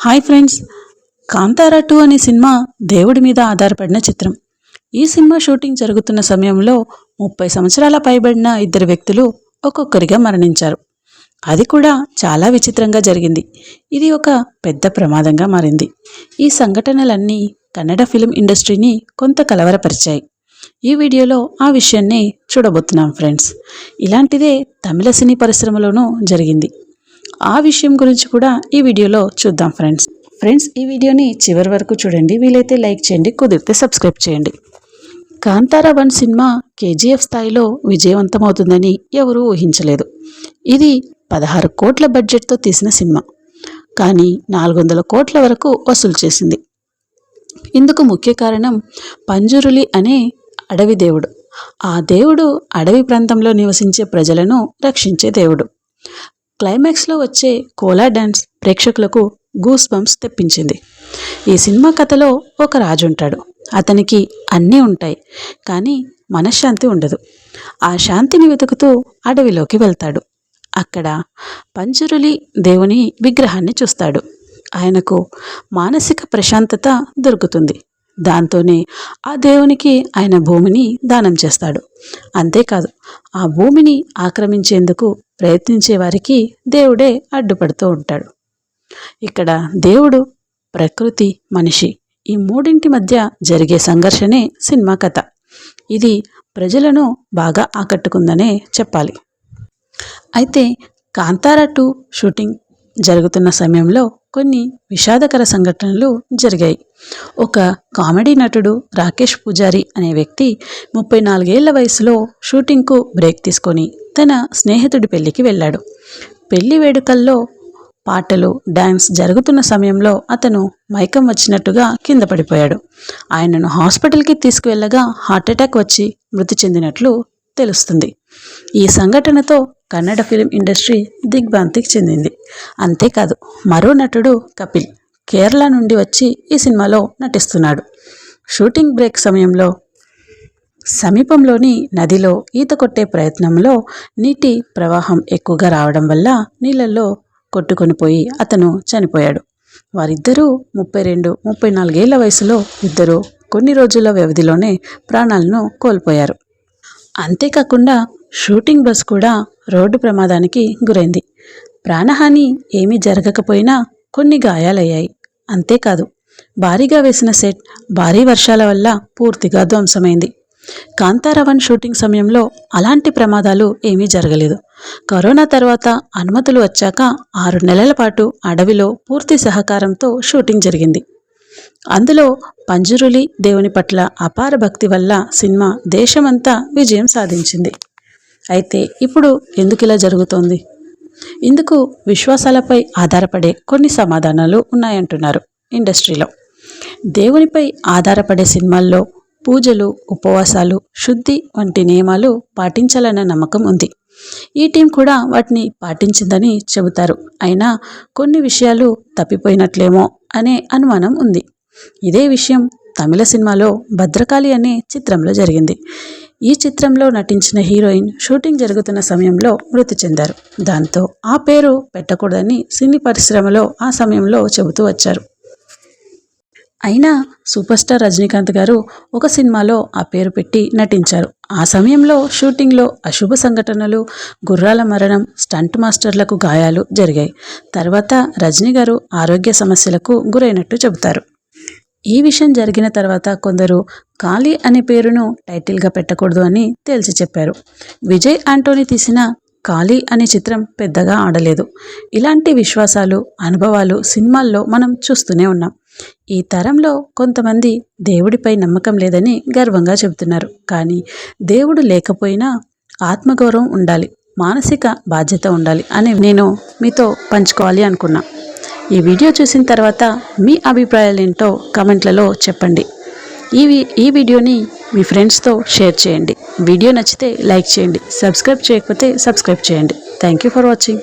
Hi friends. Kantara two అనే సినిమా దేవుడి మీద ఆధారపడిన చిత్రం. ఈ సినిమా షూటింగ్ జరుగుతున్న సమయంలో ముప్పై సంవత్సరాల పైబడిన ఇద్దరు వ్యక్తులు ఒక్కొక్కరిగా మరణించారు. అది కూడా చాలా విచిత్రంగా జరిగింది. ఇది ఒక పెద్ద ప్రమాదంగా మారింది. ఈ సంఘటనలన్నీ కన్నడ ఫిలిం ఇండస్ట్రీని కొంత కలవరపరిచాయి. ఈ వీడియోలో ఆ విషయాన్ని చూడబోతున్నాం ఫ్రెండ్స్. ఇలాంటిదే తమిళ సినీ పరిశ్రమలోనూ జరిగింది. ఆ విషయం గురించి కూడా ఈ వీడియోలో చూద్దాం ఫ్రెండ్స్ ఫ్రెండ్స్ ఈ వీడియోని చివరి వరకు చూడండి. వీలైతే లైక్ చేయండి కుదిరితే సబ్స్క్రైబ్ చేయండి. కాంతారా వన్ సినిమా కేజీఎఫ్ స్థాయిలో విజయవంతమవుతుందని ఎవరూ ఊహించలేదు. ఇది పదహారు కోట్ల బడ్జెట్తో తీసిన సినిమా. కానీ నాలుగు వందల కోట్ల వరకు వసూలు చేసింది. ఇందుకు ముఖ్య కారణం పంజురులి అనే అడవి దేవుడు. ఆ దేవుడు అడవి ప్రాంతంలో నివసించే ప్రజలను రక్షించే దేవుడు. క్లైమాక్స్లో వచ్చే కోలా డ్యాన్స్ ప్రేక్షకులకు గూస్ బంప్స్ తెప్పించింది. ఈ సినిమా కథలో ఒక రాజు ఉంటాడు. అతనికి అన్నీ ఉంటాయి కానీ మనశ్శాంతి ఉండదు. ఆ శాంతిని వెతుకుతూ అడవిలోకి వెళ్తాడు. అక్కడ పంచురులి దేవుని విగ్రహాన్ని చూస్తాడు. ఆయనకు మానసిక ప్రశాంతత దొరుకుతుంది. దాంతోనే ఆ దేవునికి ఆయన భూమిని దానం చేస్తాడు. అంతేకాదు ఆ భూమిని ఆక్రమించేందుకు ప్రయత్నించే వారికి దేవుడే అడ్డుపడుతూ ఉంటాడు. ఇక్కడ దేవుడు ప్రకృతి మనిషి ఈ మూడింటి మధ్య జరిగే సంఘర్షణే సినిమా కథ. ఇది ప్రజలను బాగా ఆకట్టుకుందనే చెప్పాలి. అయితే కాంతారా టూ షూటింగ్ జరుగుతున్న సమయంలో కొన్ని విషాదకర సంఘటనలు జరిగాయి. ఒక కామెడీ నటుడు రాకేష్ పూజారి అనే వ్యక్తి ముప్పై నాలుగేళ్ళ వయసులో షూటింగ్కు బ్రేక్ తీసుకొని తన స్నేహితుడి పెళ్ళికి వెళ్ళాడు. పెళ్ళి వేడుకల్లో పాటలు డ్యాన్స్ జరుగుతున్న సమయంలో అతను మైకం వచ్చినట్టుగా కింద పడిపోయాడు. ఆయనను హాస్పిటల్కి తీసుకువెళ్ళగా హార్ట్అటాక్ వచ్చి మృతి చెందినట్లు తెలుస్తుంది. ఈ సంఘటనతో కన్నడ ఫిలిం ఇండస్ట్రీ దిగ్భ్రాంతికి చెందింది. అంతేకాదు మరో నటుడు కపిల్ కేరళ నుండి వచ్చి ఈ సినిమాలో నటిస్తున్నాడు. షూటింగ్ బ్రేక్ సమయంలో సమీపంలోని నదిలో ఈత కొట్టే ప్రయత్నంలో నీటి ప్రవాహం ఎక్కువగా రావడం వల్ల నీళ్ళల్లో కొట్టుకొని పోయి అతను చనిపోయాడు. వారిద్దరూ ముప్పై రెండు ముప్పై నాలుగేళ్ళ వయసులో ఇద్దరు కొన్ని రోజుల వ్యవధిలోనే ప్రాణాలను కోల్పోయారు. అంతేకాకుండా షూటింగ్ బస్ కూడా రోడ్డు ప్రమాదానికి గురైంది. ప్రాణహాని ఏమీ జరగకపోయినా కొన్ని గాయాలయ్యాయి. అంతేకాదు భారీగా వేసిన సెట్ భారీ వర్షాల వల్ల పూర్తిగా ధ్వంసమైంది. కాంతారావన్ షూటింగ్ సమయంలో అలాంటి ప్రమాదాలు ఏమీ జరగలేదు. కరోనా తర్వాత అనుమతులు వచ్చాక ఆరు నెలల పాటు అడవిలో పూర్తి సహకారంతో షూటింగ్ జరిగింది. అందులో పంజురులి దేవుని పట్ల అపార భక్తి వల్ల సినిమా దేశమంతా విజయం సాధించింది. అయితే ఇప్పుడు ఎందుకు ఇలా జరుగుతోంది? ఇందుకు విశ్వాసాలపై ఆధారపడే కొన్ని సమాధానాలు ఉన్నాయంటున్నారు ఇండస్ట్రీలో. దేవునిపై ఆధారపడే సినిమాల్లో పూజలు ఉపవాసాలు శుద్ధి వంటి నియమాలు పాటించాలన్న నమ్మకం ఉంది. ఈ టీం కూడా వాటిని పాటించిందని చెబుతారు. అయినా కొన్ని విషయాలు తప్పిపోయినట్లేమో అనే అనుమానం ఉంది. ఇదే విషయం తమిళ సినిమాలో భద్రకాళి అనే చిత్రంలో జరిగింది. ఈ చిత్రంలో నటించిన హీరోయిన్ షూటింగ్ జరుగుతున్న సమయంలో మృతి చెందారు. దాంతో ఆ పేరు పెట్టకూడదని సినీ పరిశ్రమలో ఆ సమయంలో చెబుతూ వచ్చారు. అయినా సూపర్ స్టార్ రజనీకాంత్ గారు ఒక సినిమాలో ఆ పేరు పెట్టి నటించారు. ఆ సమయంలో షూటింగ్లో అశుభ సంఘటనలు గుర్రాల మరణం స్టంట్ మాస్టర్లకు గాయాలు జరిగాయి. తర్వాత రజనీ గారు ఆరోగ్య సమస్యలకు గురైనట్టు చెబుతారు. ఈ విషయం జరిగిన తర్వాత కొందరు కాళీ అనే పేరును టైటిల్గా పెట్టకూడదు అని తేల్చి చెప్పారు. విజయ్ ఆంటోనీ తీసిన కాళీ అనే చిత్రం పెద్దగా ఆడలేదు. ఇలాంటి విశ్వాసాలు అనుభవాలు సినిమాల్లో మనం చూస్తూనే ఉన్నాం. ఈ తరంలో కొంతమంది దేవుడిపై నమ్మకం లేదని గర్వంగా చెబుతున్నారు. కానీ దేవుడు లేకపోయినా ఆత్మగౌరవం ఉండాలి మానసిక బాధ్యత ఉండాలి అని నేను మీతో పంచుకోవాలి అనుకున్నా. ఈ వీడియో చూసిన తర్వాత మీ అభిప్రాయాలు ఏంటో కమెంట్లలో చెప్పండి. ఈ ఈ వీడియోని మీ ఫ్రెండ్స్తో షేర్ చేయండి. వీడియో నచ్చితే లైక్ చేయండి. సబ్స్క్రైబ్ చేయకపోతే సబ్స్క్రైబ్ చేయండి. Thank you for watching.